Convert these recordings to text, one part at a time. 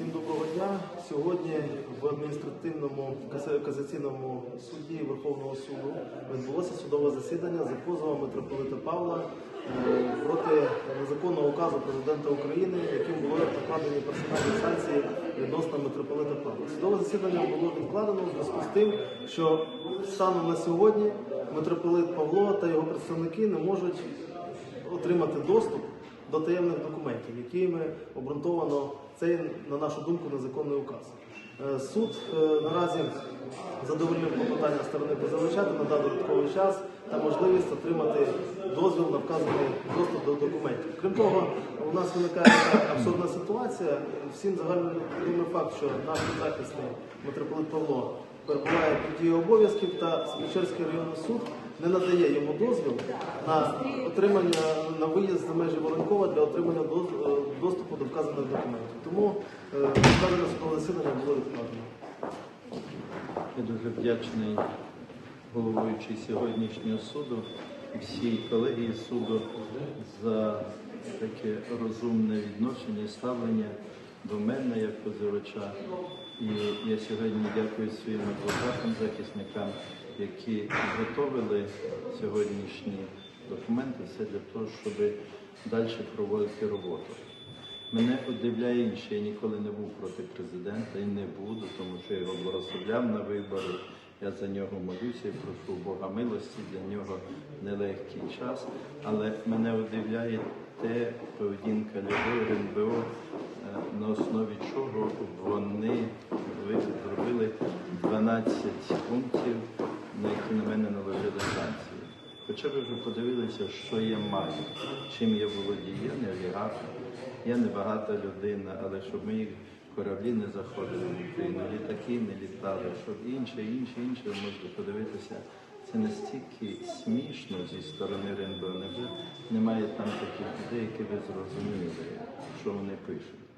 Всім доброго дня. Сьогодні в адміністративному касаційному суді Верховного суду відбулося судове засідання за позовом митрополита Павла е, проти незаконного указу президента України, яким були накладені персональні санкції відносно митрополита Павла. Судове засідання було відкладено у зв'язку з тим, що станом на сьогодні митрополит Павло та його представники не можуть отримати доступ до таємних документів, якими обґрунтовано цей, на нашу думку, незаконний указ. Е, Суд е, наразі задовольнив попитання сторони позивача та надав додатковий час та можливість отримати дозвіл на вказаний доступ до документів. Крім того, у нас виникає абсурдна ситуація. Всім загально відомий факт, що наш захисний митрополит Павло перебуває під дією обов'язків та Смічерський районний суд не надає йому дозвіл на отримання на виїзд за межі Воронкова для отримання е, доступу до вказаних документів. Тому е, вказане судове засідання було відкладено. Я дуже вдячний головуючий сьогоднішнього суду всій колегії суду за таке розумне відношення і ставлення до мене як позивача. І я сьогодні дякую своїм адвокатам, захисникам, які готовили сьогоднішні документи, все для того, щоб далі проводити роботу. Мене удивляє інше, я ніколи не був проти президента і не буду, тому що я його благословляв на вибори. Я за нього молюся і прошу Бога милості, для нього нелегкий час. Але мене удивляє те поведінка людей РНБО, на основі чого вони зробили 12 пунктів, на які на мене наложили санкції. Хоча б вже подивилися, що я маю, чим я володію. Я не олігарх, я не багата людина, але щоб мої кораблі не заходили в Україну, літаки не літали, щоб інше, інше, інше ви можете подивитися. Це настільки смішно зі сторони РНБО. Немає там таких людей, які ви зрозуміли, що вони пишуть.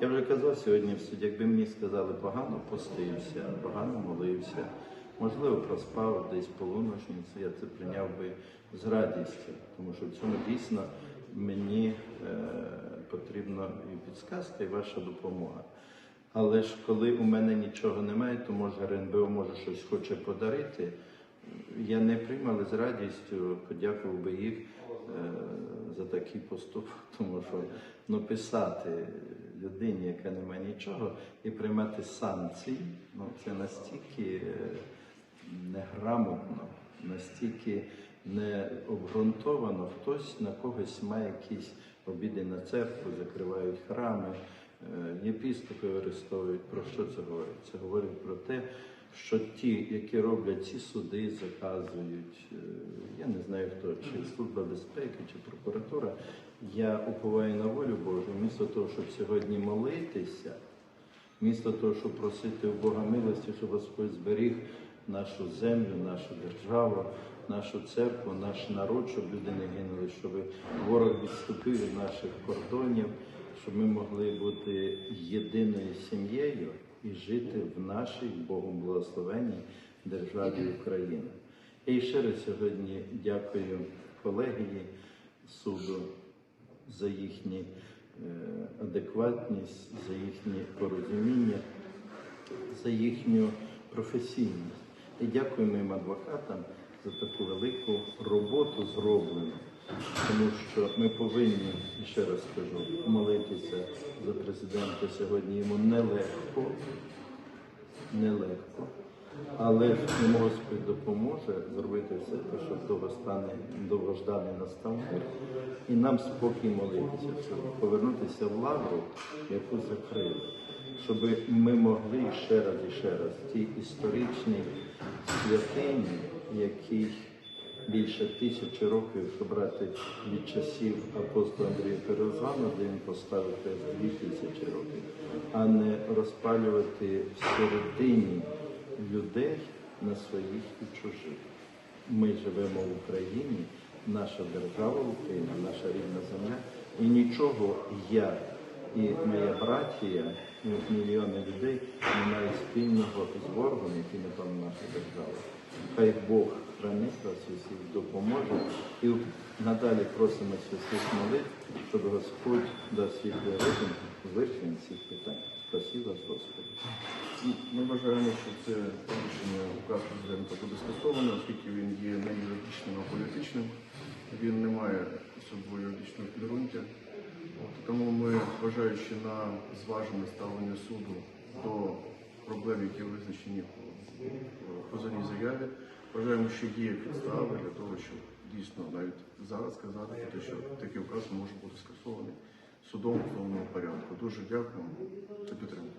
Я вже казав сьогодні в суді, якби мені сказали, погано постився, погано молився, можливо, проспав десь полуночницю, я це прийняв би з радістю, тому що в цьому дійсно мені е, потрібна і підсказка, і ваша допомога. Але ж коли у мене нічого немає, то може РНБО може щось хоче подарити. Я не приймав, з радістю подякував би їх за такий поступ, тому що ну, писати людині, яка не має нічого, і приймати санкції, ну це настільки е, неграмотно, настільки не обґрунтовано, хтось на когось має якісь обіди на церкву, закривають храми, е, єпістопи арестовують. Про що це говорить? Це говорить про те, що ті, які роблять ці суди, заказують, е, я не знаю хто, чи Служба безпеки, чи прокуратура. Я уповаю на волю Божу, вмісто того, щоб сьогодні молитися, вмісто того, щоб просити у Бога милості, щоб Господь зберіг нашу землю, нашу державу, нашу церкву, наш народ, щоб люди не гинули, щоб ворог відступив від наших кордонів, щоб ми могли бути єдиною сім'єю і жити в нашій Богом благословенній державі Україна. І ще раз сьогодні дякую колегії суду за їхню е, адекватність, за їхнє порозуміння, за їхню професійність. І дякую моїм адвокатам за таку велику роботу зроблену, тому що ми повинні, і ще раз скажу, молитися за президента сьогодні. Йому нелегко, нелегко. Але Господь допоможе зробити все, щоб довгостане, довгожданий настав мир. І нам спокій молитися, щоб повернутися в лавру, яку закрили, щоб ми могли ще раз і ще раз ті історичні святині, які більше тисячі років, якщо брати від часів апостола Андрія Перезвана, де він поставив дві тисячі років, а не розпалювати всередині людей на своїх і чужих. Ми живемо в Україні, наша держава Україна, наша рідна земля, і нічого я і моя братія, і мільйони людей не мають спільного з ворогом, який напав на нашу державу. Хай Бог хранить вас усіх, допоможе. І надалі просимо всіх молитв, щоб Господь дав світлий розум вирішення цих питань. Спасибо, Господи. Ми вважаємо, що це рішення указ президента буде скасовано, оскільки він є не юридичним, а політичним. Він не має собою юридичного підґрунтя. Тому ми, зважаючи на зважене ставлення суду до проблем, які визначені в позовній заяві, Вважаємо, що є підстави для того, щоб дійсно навіть зараз сказати про те, що такий указ може бути скасований судом в порядку. Дуже дякую за підтримку.